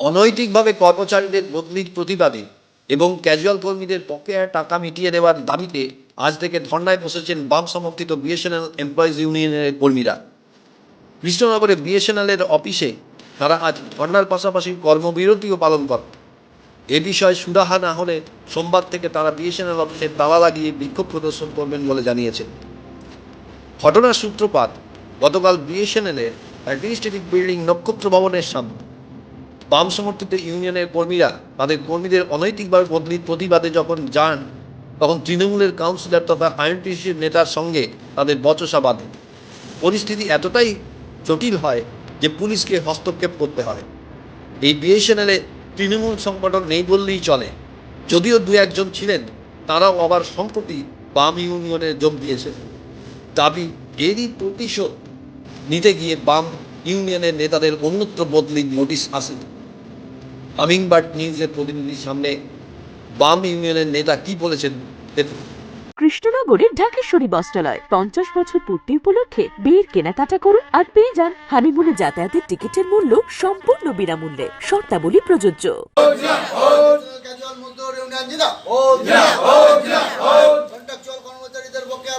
অনৈতিকভাবে কর্মচারীদের বদলির প্রতিবাদে এবং ক্যাজুয়াল কর্মীদের বকেয়া টাকা মিটিয়ে দেওয়ার দাবিতে আজ থেকে ধর্নায় বসেছেন বাম সমর্থিত বিএসএনএল এমপ্লয়িজ ইউনিয়নের কর্মীরা। কৃষ্ণনগরে বিএসএনএল এর অফিসে তারা আজ ধর্নার পাশাপাশি কর্মবিরতিও পালন করে এ বিষয়ে সুরাহা না হলে সোমবার থেকে তারা বিএসএনএল অফিসে তালা লাগিয়ে বিক্ষোভ প্রদর্শন করবেন বলে জানিয়েছেন। ঘটনার সূত্রপাত, গতকাল বিএসএনএল এর অ্যাডমিনিস্ট্রেটিভ বিল্ডিং নক্ষত্র ভবনের সামনে বাম সমর্থিত ইউনিয়নের কর্মীরা, তাদের কর্মীদের অনৈতিকভাবে বদলির প্রতিবাদে যখন যান, তখন তৃণমূলের কাউন্সিলর তথা আইএনটিসির নেতার সঙ্গে তাদের বচসা বাঁধে। পরিস্থিতি এতটাই জটিল হয় যে পুলিশকে হস্তক্ষেপ করতে হয়। এই বিএসএনএলে তৃণমূল সংগঠন নেই বললেই চলে। যদিও দু একজন ছিলেন, তারাও আবার সম্প্রতি বাম ইউনিয়নে যোগ দিয়েছে দাবি, এরই প্রতিশোধ নিতে গিয়ে বাম ইউনিয়নের নেতাদের অন্যত্র বদলির নোটিশ আসে হামিংবার্ড নিউজের প্রতিনিধির সামনে বাম ইউনিয়নের নেতা কি বলেছেন কৃষ্ণনগরের ঢাকেশ্বরী বস্ত্রালয় পঞ্চাশ বছর পূর্তি উপলক্ষে বিয়ের কেনাকাটা করুন আর পেয়ে যান হানিমুনে যাতায়াতের টিকিটের মূল্য সম্পূর্ণ বিনামূল্যে। শর্তাবলী প্রযোজ্য। ক্যাজুয়াল মজদুর ইউনিয়ন জিন্দা কন্ট্রাকচুয়াল কর্মচারীদের বকেয়া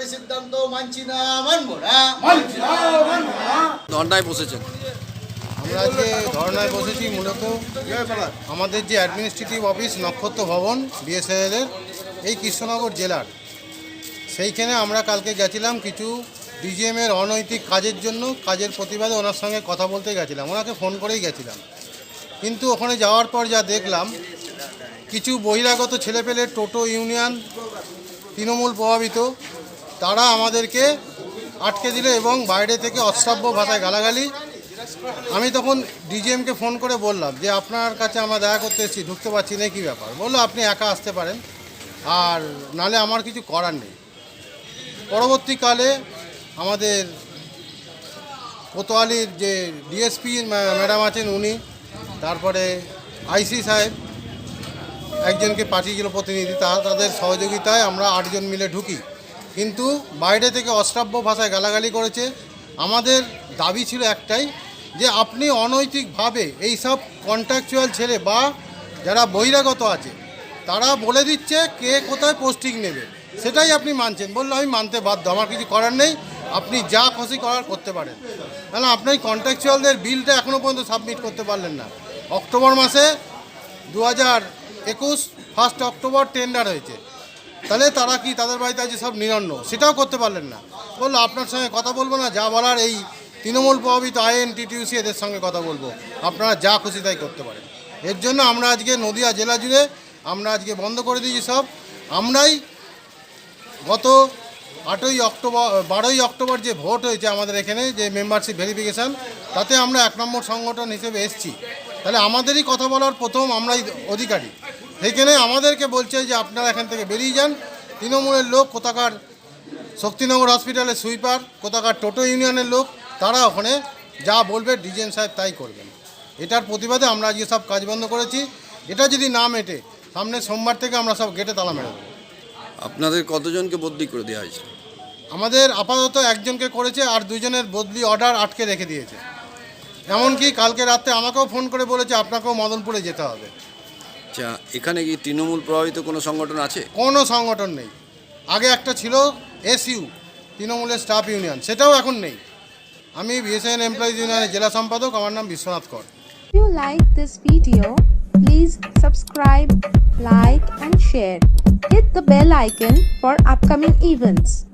হটকারী সিদ্ধান্ত মানছি না মানবো না। প্রশাসনের মানছি না মানবো না। ধর্নায় বসেছেন। আমরা আজকে ধর্নায় বসেছি মূলত আমাদের যে অ্যাডমিনিস্ট্রেটিভ অফিস নক্ষত্র ভবন বিএসএল এর এই কৃষ্ণনগর জেলার। সেইখানে আমরা কালকে গেছিলাম কিছু ডিজিএম এর অনৈতিক কাজের জন্য কাজের প্রতিবাদে ওনার সঙ্গে কথা বলতে গেছিলাম। ওনাকে ফোন করেই গেছিলাম। কিন্তু ওখানে যাওয়ার পর যা দেখলাম কিছু বহিরাগত ছেলেপেলে টোটো ইউনিয়ন তৃণমূল প্রভাবিত তারা আমাদেরকে আটকে দিল এবং বাইরে থেকে অশ্রাব্য ভাষায় গালাগালি। আমি তখন ডিজিএমকে ফোন করে বললাম যে, আপনার কাছে আমরা দেখা করতে এসেছি, ঢুকতে পারছি না, কী ব্যাপার? বলল, আপনি একা আসতে পারেন, আর নালে আমার কিছু করার নেই। পরবর্তীকালে আমাদের কোতোয়ালির যে ডিএসপি ম্যাডাম আছেন উনি, তারপরে আইসি সাহেব, একজনকে পাঠিয়েছিল প্রতিনিধি। তাদের সহযোগিতায় আমরা আটজন মিলে ঢুকি। কিন্তু বাইরে থেকে অশ্রাব্য ভাষায় গালাগালি করেছে। আমাদের দাবি ছিল একটাই, যে আপনি অনৈতিকভাবে এই সব কন্ট্রাকচুয়াল ছেলে বা যারা বহিরাগত আছে, তারা বলে দিচ্ছে কে কোথায় পোস্টিং নেবে। সেটাই আপনি মানছেন। বলল, আমি মানতে বাধ্য, আমার কিছু করার নেই, আপনি যা খুশি করার করতে পারেন। কেন আপনি কন্ট্রাকচুয়ালদের বিলটা এখনও পর্যন্ত সাবমিট করতে পারলেন না। অক্টোবর মাসে দু হাজার একুশ ফার্স্ট অক্টোবর টেন্ডার হয়েছে। তাহলে তারা কি তাদের বাড়িতে আছে সব নিরন্ন? সেটাও করতে পারলেন না। বলল, আপনার সঙ্গে কথা বলব না, যা বলার এই তৃণমূল প্রভাবিত আইএনটিটিউসি এদের সঙ্গে কথা বলব। আপনারা যা খুশি তাই করতে পারেন। এর জন্য আমরা আজকে নদিয়া জেলা জুড়ে আমরা আজকে বন্ধ করে দিয়েছি সব। আমরাই গত আটই অক্টোবর, বারোই অক্টোবর যে ভোট হয়েছে আমাদের এখানে, যে মেম্বারশিপ ভেরিফিকেশান তাতে আমরা এক নম্বর সংগঠন হিসেবে এসছি। তাহলে আমাদেরই কথা বলার প্রথম আমরাই অধিকারী। সেইখানে আমাদেরকে বলছে যে আপনারা এখান থেকে বেরিয়ে যান। তৃণমূলের লোক কোথাকার শক্তিনগর হসপিটালের সুইপার কোথাকার টোটো ইউনিয়নের লোক তারা ওখানে যা বলবে ডিজেন সাহেব তাই করবেন। এটার প্রতিবাদে আমরা আজকে সব কাজ বন্ধ করেছি। এটা যদি না মেটে সামনে সোমবার থেকে আমরা সব গেটে তালা মেরে দেবো। আপনাদের কতজনকে বদলি করে দেওয়া হয়েছে? আমাদের আপাতত একজনকে করেছে আর দুজনের বদলি অর্ডার আটকে রেখে দিয়েছে। এমনকি কালকে রাতে আমাকেও ফোন করে বলেছে আপনাকেও মদনপুরে যেতে হবে। আচ্ছা এখানে কি তৃণমূল প্রভাবিত কোনো সংগঠন আছে কোনো সংগঠন নেই আগে একটা ছিল এসইউ তৃণমূলের স্টাফ ইউনিয়ন সেটাও এখন নেই আমি বিএসএন এমপ্লয়িজ ইউনিয়নের জেলা সম্পাদক আমার নাম Biswanath Kar you like this video, please subscribe, like and share. Hit the bell icon for upcoming events.